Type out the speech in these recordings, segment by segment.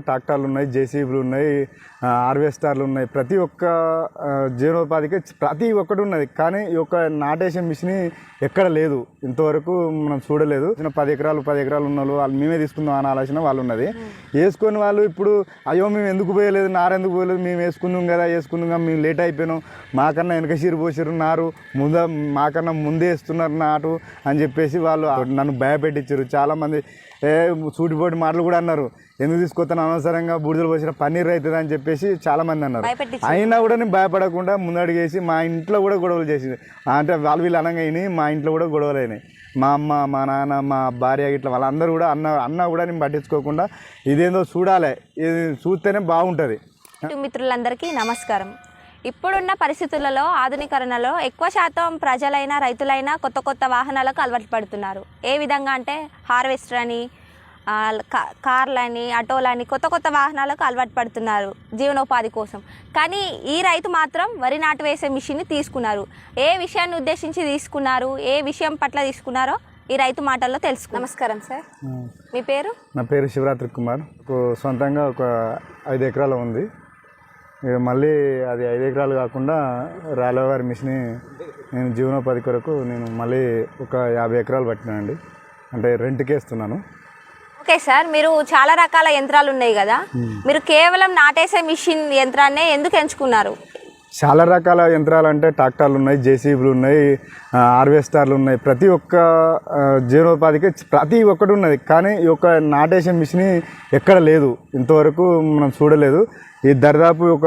ట్రాక్టర్లు ఉన్నాయి జేసీబీలు ఉన్నాయి హార్వెస్టర్లు ఉన్నాయి ప్రతి ఒక్క జీవనోపాధికి ప్రతి ఒక్కటి ఉన్నది కానీ ఈ యొక్క నాటేసే మిషన్ ఎక్కడ లేదు. ఇంతవరకు మనం చూడలేదు. చిన్న పది ఎకరాలు పది ఎకరాలు ఉన్న వాళ్ళు మేమే తీసుకుందాం అనే ఆలోచన వాళ్ళు ఉన్నది వేసుకొని వాళ్ళు ఇప్పుడు అయ్యో మేము ఎందుకు పోయలేదు? నారు ఎందుకు పోయలేదు? మేము వేసుకుందాం కదా వేసుకుందాం కదా మేము లేట్ అయిపోయినాం. మాకన్నా వెనక సీరు పోసిరు నారు ముంద మాకన్నా ముందే వేస్తున్నారు నాటు అని చెప్పేసి వాళ్ళు నన్ను భయపెట్టించారు చాలామంది ఏ సూటిపోటి మాటలు కూడా అన్నారు. ఎందుకు తీసుకొస్తాను? అనవసరంగా బూడిదలు పోసిన పన్నీర్ అవుతుంది అని చెప్పేసి చాలా మంది అన్నారు. అయినా కూడా నేను భయపడకుండా ముందడిగేసి మా ఇంట్లో కూడా గొడవలు చేసింది. అంటే వాళ్ళు వీళ్ళు అనగా అయినాయి మా ఇంట్లో కూడా గొడవలు అయినాయి. మా అమ్మ మా నాన్న మా భార్య ఇట్లా వాళ్ళందరూ కూడా అన్న అన్న కూడా నేను పట్టించుకోకుండా ఇదేందో చూడాలి. ఇది చూస్తేనే బాగుంటుంది. మిత్రులందరికీ నమస్కారం. ఇప్పుడున్న పరిస్థితులలో ఆధునీకరణలో ఎక్కువ శాతం ప్రజలైనా రైతులైనా కొత్త కొత్త వాహనాలకు అలవాటు పడుతున్నారు. ఏ విధంగా అంటే హార్వెస్టర్ అని కార్లని ఆటోలని కొత్త కొత్త వాహనాలకు అలవాటు పడుతున్నారు జీవనోపాధి కోసం. కానీ ఈ రైతు మాత్రం వరి నాటు వేసే మిషన్ని తీసుకున్నారు. ఏ విషయాన్ని ఉద్దేశించి తీసుకున్నారు ఏ విషయం పట్ల తీసుకున్నారో ఈ రైతు మాటల్లో తెలుసుకు నమస్కారం సార్. మీ పేరు? నా పేరు శివరాత్రి కుమార్. సొంతంగా ఒక ఐదు ఎకరాలు ఉంది. ఇక మళ్ళీ అది ఐదు ఎకరాలు కాకుండా రాలవారి మిషన్ నేను జీవనోపాధి కొరకు నేను మళ్ళీ ఒక యాభై ఎకరాలు పట్టినానండి. అంటే రెంట్కే ఇస్తున్నాను. ఓకే సార్ మీరు చాలా రకాల యంత్రాలు ఉన్నాయి కదా. మీరు కేవలం నాటేసే మిషన్ యంత్రాన్నే ఎందుకు ఎంచుకున్నారు? చాలా రకాల యంత్రాలు అంటే ట్రాక్టర్లు ఉన్నాయి జేసీబీలు ఉన్నాయి హార్వెస్టర్లు ఉన్నాయి. ప్రతి ఒక్క జీవనోపాధికి ప్రతి ఒక్కటి ఉన్నది. కానీ ఈ యొక్క నాటేషన్ మిషన్ ఎక్కడ లేదు. ఇంతవరకు మనం చూడలేదు. ఈ దరిదాపు ఒక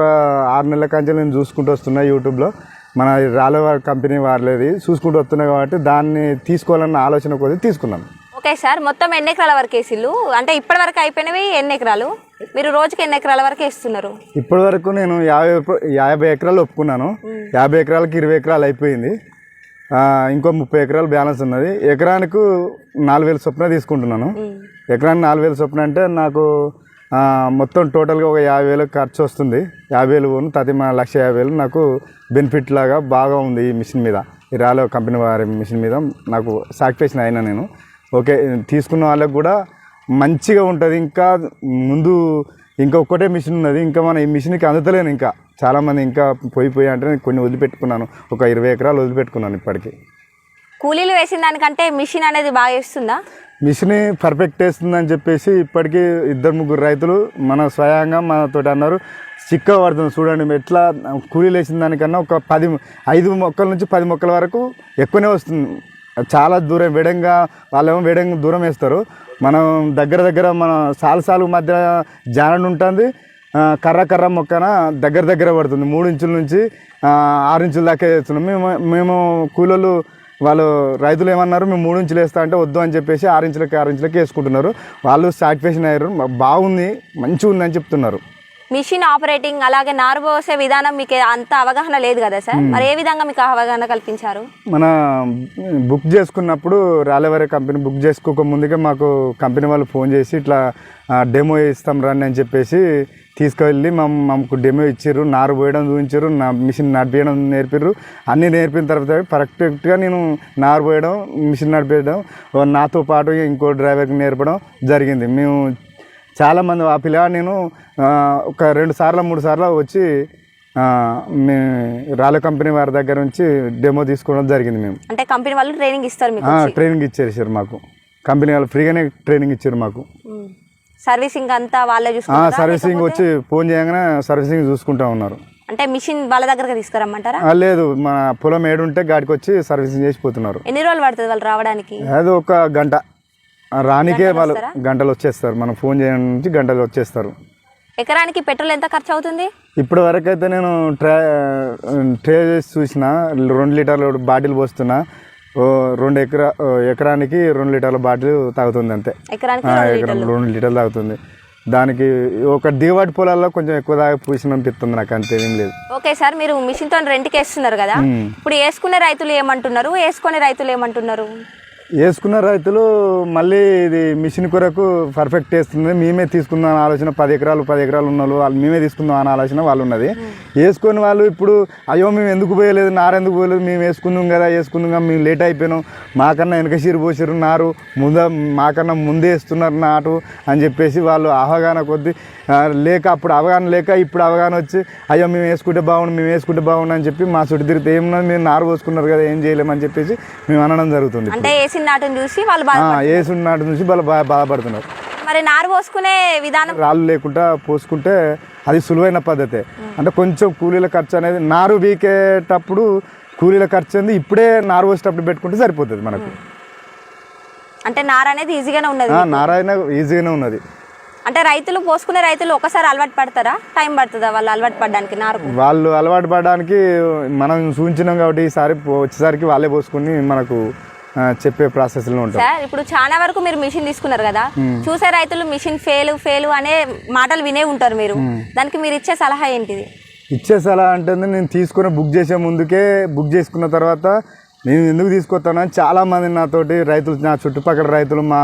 ఆరు నెలల కంచె నేను చూసుకుంటూ వస్తున్నా యూట్యూబ్లో. మన రాలవ కంపెనీ వారలేదు. చూసుకుంటూ వస్తున్నాయి కాబట్టి దాన్ని తీసుకోవాలన్న ఆలోచన కొద్ది తీసుకున్నాను ఓకే సార్ మొత్తం ఎన్ని ఎకరాల వరకు వేసిల్లు? అంటే ఇప్పటి వరకు అయిపోయినవి ఎన్ని ఎకరాలు? మీరు రోజుకి ఎన్ని ఎకరాల వరకు వేస్తున్నారు? ఇప్పటి వరకు నేను యాభై యాభై ఎకరాలు ఒప్పుకున్నాను. యాభై ఎకరాలకి ఇరవై ఎకరాలు అయిపోయింది. ఇంకో ముప్పై ఎకరాలు బ్యాలెన్స్ ఉన్నది. ఎకరానికి నాలుగు వేల చొప్పున తీసుకుంటున్నాను. ఎకరానికి నాలుగు వేల చొప్పున అంటే నాకు మొత్తం టోటల్గా ఒక యాభై వేలు ఖర్చు వస్తుంది. యాభై వేలు పోను తది మా లక్ష యాభై వేలు. నాకు బెనిఫిట్ లాగా బాగా ఉంది ఈ మిషన్ మీద. ఈ రాలో కంపెనీ వారి మిషన్ మీద నాకు సాటిస్ఫాక్షన్ అయినా నేను. ఓకే తీసుకున్న వాళ్ళకి కూడా మంచిగా ఉంటుంది. ఇంకా ముందు ఇంకా ఒక్కటే మిషన్ ఉన్నది. ఇంకా మన ఈ మిషన్కి అందుతలేను ఇంకా. చాలామంది ఇంకా పోయి పోయి అంటే నేను కొన్ని వదిలిపెట్టుకున్నాను. ఒక ఇరవై ఎకరాలు వదిలిపెట్టుకున్నాను ఇప్పటికి. కూలీలు వేసిన దానికంటే మిషన్ అనేది బాగా వేస్తుందా మిషన్ పర్ఫెక్ట్ వేస్తుందని చెప్పేసి ఇప్పటికీ ఇద్దరు ముగ్గురు రైతులు మన స్వయంగా మనతోటి అన్నారు. చిక్క పడుతుంది చూడండి. ఎట్లా కూలీలు వేసిన దానికన్నా ఒక పది ఐదు మొక్కల నుంచి పది మొక్కల వరకు ఎక్కువనే వస్తుంది. చాలా దూరం వేడంగా వాళ్ళేమో వేడంగా దూరం వేస్తారు. మనం దగ్గర దగ్గర మన సాలు సాలు మధ్య జానడు ఉంటుంది. కర్ర కర్ర మొక్కన దగ్గర దగ్గర పడుతుంది. మూడు ఇంచుల నుంచి ఆరు ఇంచుల దాకా వేస్తున్నాం. మేము మేము కూలోళ్ళు వాళ్ళు రైతులు ఏమన్నారు మేము మూడు ఇంచులు వేస్తా అంటే వద్దు అని చెప్పేసి ఆరు ఇంచులకి ఆరు ఇంచులకి వేసుకుంటున్నారు. వాళ్ళు సాటిస్ఫాక్షన్ అయ్యారు. బాగుంది మంచిగా ఉంది అని చెప్తున్నారు. మిషన్ ఆపరేటింగ్ అలాగే నారు పోసే విధానం మీకు అంత అవగాహన లేదు కదా సార్? మరి ఏ విధంగా మీకు అవగాహన కల్పించారు? మన బుక్ చేసుకున్నప్పుడు రాలేవరే కంపెనీ బుక్ చేసుకోక ముందుగా మాకు కంపెనీ వాళ్ళు ఫోన్ చేసి ఇట్లా డెమో ఇస్తాం రండి అని చెప్పేసి తీసుకువెళ్ళి మా మాకు డెమో ఇచ్చారు నారు పోయడం చూపించారు నా మిషన్ నడిపేయడం నేర్పారు అన్నీ నేర్పిన తర్వాత పర్ఫెక్ట్గా నేను నారు పోయడం మిషన్ నడిపేయడం నాతో పాటు ఇంకో డ్రైవర్కి నేర్పడం జరిగింది. మేము చాలామంది ఆ పిల్లగా నేను ఒక రెండు సార్లు మూడు సార్లు వచ్చి మే రాళ్ళ కంపెనీ వారి దగ్గర నుంచి డెమో తీసుకోవడం జరిగింది మేము. అంటే కంపెనీ వాళ్ళు ట్రైనింగ్ ఇస్తారు మీకు ఆ, ట్రైనింగ్ ఇచ్చేసారు మాకు. కంపెనీ వాళ్ళు ఫ్రీగానే ట్రైనింగ్ ఇచ్చారు మాకు. సర్వీసింగ్ అంతా వాళ్ళే చూసుకుంటారా? సర్వీసింగ్ వచ్చి ఫోన్ చేయగానే సర్వీసింగ్ చూసుకుంటా ఉన్నారు. అంటే మిషన్ వాళ్ళ దగ్గరకు తీసుకురమ్మంటారా? లేదు మన పొలం ఏడుంటే గాడికి వచ్చి సర్వీసింగ్ చేసిపోతున్నారు ఎన్ని రోజులు పడుతుంది వాళ్ళు రావడానికి? అది ఒక గంట. రానికే వాళ్ళు గంటలు వచ్చేస్తారు మనం ఫోన్ చేయడం నుంచి గంటలు వచ్చేస్తారు ఎకరానికి పెట్రోల్ ఎంత ఖర్చు అవుతుంది ఇప్పటి వరకు అయితే నేను ట్రా ట్రే చేసి చూసిన రెండు లీటర్ల బాటిల్ పోస్తున్నా రెండు ఎకరా ఎకరానికి రెండు లీటర్ల బాటిల్ తాగుతుంది అంతే. ఎకరం లీటర్లు. రెండు లీటర్లు తాగుతుంది. దానికి ఒక దిగుబడి పొలాల్లో కొంచెం ఎక్కువ తాగి పూసిన అనిపిస్తుంది నాకు అంతే ఏం లేదు. ఓకే సార్ మీరు మిషన్తో రెంట్కి వేస్తున్నారు కదా. ఇప్పుడు వేసుకునే రైతులు ఏమంటున్నారు? వేసుకునే రైతులు ఏమంటున్నారు? వేసుకున్న రైతులు మళ్ళీ ఇది మిషన్ కొరకు పర్ఫెక్ట్ వేస్తుంది మేమే తీసుకుందాం అనే ఆలోచన పది ఎకరాలు పది ఎకరాలు ఉన్న వాళ్ళు మేమే తీసుకుందాం అనే ఆలోచన వాళ్ళు ఉన్నది. వేసుకొని వాళ్ళు ఇప్పుడు అయ్యో మేము ఎందుకు పోయలేదు నారు ఎందుకు పోయలేదు మేము వేసుకుందాం కదా వేసుకుందాం కదా మేము లేట్ అయిపోయినాం మాకన్నా వెనక చీరు పోసారు నారు ముంద మాకన్నా ముందే వేస్తున్నారు నాటు అని చెప్పేసి వాళ్ళు అవగాహన కొద్ది లేక అప్పుడు అవగాహన లేక ఇప్పుడు అవగాహన వచ్చి అయ్యో మేము వేసుకుంటే బాగుండు మేము వేసుకుంటే బాగుండు అని చెప్పి మా చుట్టూ తిరిగితే ఏమన్నా మీరు నారు పోసుకున్నారు కదా ఏం చేయలేమని చెప్పేసి మేము అనడం జరుగుతుంది అంటే వేసిన నాటుని చూసి వాళ్ళు నాటి నుంచి వాళ్ళు బాధపడుతున్నారు. మరి నారు పోసుకునే విధానం రాళ్ళు లేకుండా పోసుకుంటే అది సులువైన పద్ధతే. అంటే కొంచెం కూలీల ఖర్చు అనేది నారు బీకేటప్పుడు కూలీల ఖర్చు అనేది ఇప్పుడే నారు పోసేటప్పుడు పెట్టుకుంటే సరిపోతుంది మనకు. అంటే నార అనేది ఈజీగానే ఉన్నది నారాయణ ఈజీగానే ఉన్నది. అంటే రైతులు పోసుకునే రైతులు ఒకసారి అలవాటు పడతారా? టైం పడుతుందా వాళ్ళు అలవాటు పడడానికి నారుకు? వాళ్ళు అలవాటు పడడానికి మనం సూచించినాం కాబట్టి ఈసారి వచ్చేసరికి వాళ్ళే పోసుకొని మనకు చెప్పే ప్రాసెస్లో ఉంటాం. సార్ ఇప్పుడు చాలా వరకు మీరు మిషన్ తీసుకున్నారు కదా. చూసే రైతులు మిషన్ ఫెయిల్ ఫెయిల్ అనే మాటలు వినే ఉంటారు మీరు. దానికి మీరు ఇచ్చే సలహా ఏంటిది? ఇచ్చే సలహా అంటే నేను తీసుకుని బుక్ చేసే ముందుకే బుక్ చేసుకున్న తర్వాత నేను ఎందుకు తీసుకొస్తానని చాలామంది నాతోటి రైతులు నా చుట్టుపక్కల రైతులు మా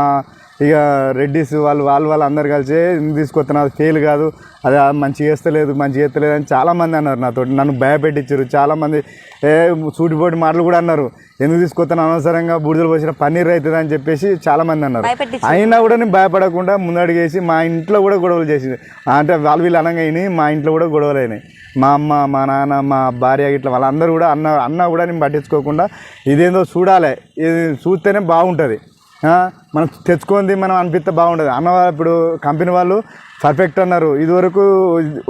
ఇక రెడ్డిస్ వాళ్ళు వాళ్ళు వాళ్ళు అందరు కలిసి ఎందుకు తీసుకొస్తున్నా అది ఫెయిల్ కాదు. అది ఆ మంచిగా చేస్తలేదు మంచిగా చేస్తలేదు అని చాలామంది అన్నారు నాతోటి. నన్ను భయపెట్టించారు. చాలామంది ఏ సూటిపోటి మాటలు కూడా అన్నారు. ఎందుకు తీసుకొస్తాను అనవసరంగా బూడిదలు పోసిన పన్నీర్ అవుతుంది అని చెప్పేసి చాలామంది అన్నారు. అయినా కూడా నేను భయపడకుండా ముందడిగేసి మా ఇంట్లో కూడా గొడవలు చేసింది. అంటే వాళ్ళు వీళ్ళు అనగా అయినాయి మా ఇంట్లో కూడా గొడవలు అయినాయి. మా అమ్మ మా నాన్న మా భార్య ఇట్లా వాళ్ళందరూ కూడా అన్న అన్న కూడా నేను పట్టించుకోకుండా ఇదేందో చూడాలి. ఇది చూస్తేనే బాగుంటుంది. మనం తెచ్చుకుంది మనం అనిపిస్తే బాగుండదు. అన్న ఇప్పుడు కంపెనీ వాళ్ళు పర్ఫెక్ట్ అన్నారు. ఇదివరకు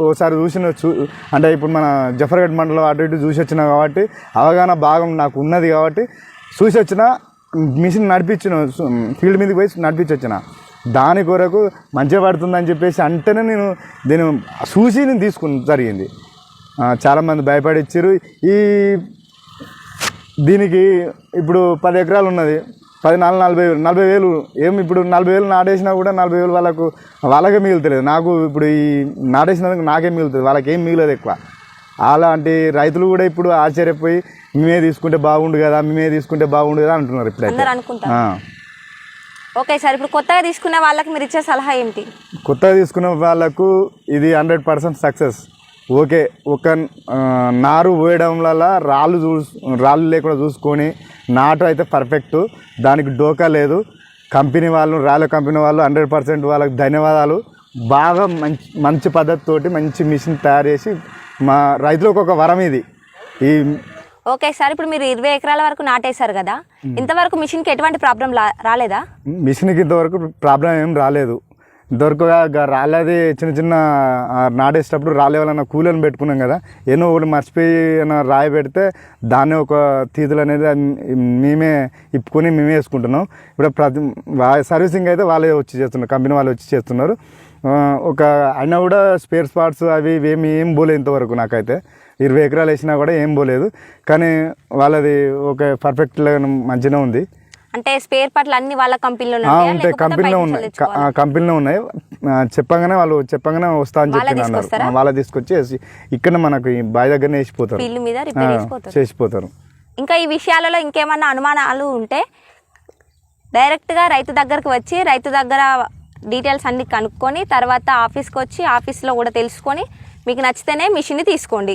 ఓసారి చూసిన చూ అంటే ఇప్పుడు మన జఫర్గఢ్ మండలం అటు ఇటు చూసి వచ్చినా కాబట్టి అవగాహన భాగం నాకు ఉన్నది కాబట్టి చూసి వచ్చిన మిషన్ నడిపించిన ఫీల్డ్ మీదకి పోయి నడిపించి వచ్చిన. దాని కొరకు మంచిగా పడుతుందని చెప్పేసి అంటేనే నేను దీన్ని చూసి నేను తీసుకుని జరిగింది. చాలామంది భయపడిచ్చారు. ఈ దీనికి ఇప్పుడు పది ఎకరాలు ఉన్నది. పది నాలుగు నలభై వేలు నలభై వేలు ఏం ఇప్పుడు నలభై వేలు నాటేసినా కూడా నలభై వేలు వాళ్ళకు వాళ్ళకే మిగులుతలేదు. నాకు ఇప్పుడు ఈ నాటేసినందుకు నాకే మిగులుతుంది వాళ్ళకి మిగలదు ఎక్కువ. అలాంటి రైతులు కూడా ఇప్పుడు ఆశ్చర్యపోయి మేమే తీసుకుంటే బాగుండు కదా మేమే తీసుకుంటే బాగుండు కదా అంటున్నారు ఇప్పుడైతే. ఆ. ఓకే సార్ ఇప్పుడు కొత్తగా తీసుకునే వాళ్ళకి మీరు ఇచ్చే సలహా ఏంటి? కొత్తగా తీసుకున్న వాళ్ళకు ఇది హండ్రెడ్ పర్సెంట్ సక్సెస్. ఓకే ఒక నారు పోయడం వల్ల రాళ్ళు చూ రాళ్ళు లేకుండా చూసుకొని నాటు అయితే పర్ఫెక్ట్ దానికి డోకా లేదు. కంపెనీ వాళ్ళు రాళ్ళ కంపెనీ వాళ్ళు హండ్రెడ్ పర్సెంట్ వాళ్ళకి ధన్యవాదాలు. బాగా మంచి మంచి పద్ధతితోటి మంచి మిషన్ తయారు చేసి మా రైతులకు ఒక వరం ఇది. ఈ ఓకే సార్ ఇప్పుడు మీరు ఇరవై ఎకరాల వరకు నాటేశారు కదా. ఇంతవరకు మిషన్కి ఎటువంటి ప్రాబ్లం రాలేదా? మిషన్కి ఇంతవరకు ప్రాబ్లం ఏం రాలేదు. దొరకగా గా- రాలేది చిన్న చిన్న నాడేసేటప్పుడు నాటేసేటప్పుడు కూలని పెట్టుకున్నాం కదా. ఏదో ఒకటి మర్చిపోయి రాయి పెడితే దాన్ని ఒక తీతులు అనేది మేమే ఇప్పుకొని మేమే వేసుకుంటున్నాం. ఇప్పుడు ప్రతి సర్వీసింగ్ అయితే వాళ్ళే వచ్చి చేస్తున్నారు కంపెనీ వాళ్ళు వచ్చి చేస్తున్నారు. ఒక అయినా కూడా స్పేర్ పార్ట్స్ అవి ఇవి ఏమి ఏం పోలేదు ఇంతవరకు నాకైతే. ఇరవై ఎకరాలు వేసినా కూడా ఏం పోలేదు. కానీ వాళ్ళది ఒక పర్ఫెక్ట్గా మంచిగా ఉంది. అంటే స్పేర్ పార్ట్లు అన్ని వాళ్ళ కంపెనీలో ఉంటాయి? కంపెనీలో ఉన్నాయి. కంపెనీలో ఉన్నాయి. చెప్పగానే వాళ్ళు చెప్పగానే వస్తా అని చెప్పి అన్నారు వాళ్ళే తీసుకొచ్చి ఇక్కడ మనకు బావి దగ్గరనే వేసిపోతారు. మీద చేసిపోతారు. ఇంకా ఈ విషయాలలో ఇంకేమన్నా అనుమానాలు ఉంటే డైరెక్ట్గా రైతు దగ్గరకు వచ్చి రైతు దగ్గర డీటెయిల్స్ అన్ని కనుక్కొని తర్వాత ఆఫీస్కి వచ్చి ఆఫీస్లో కూడా తెలుసుకొని మీకు నచ్చితేనే మిషన్ని తీసుకోండి.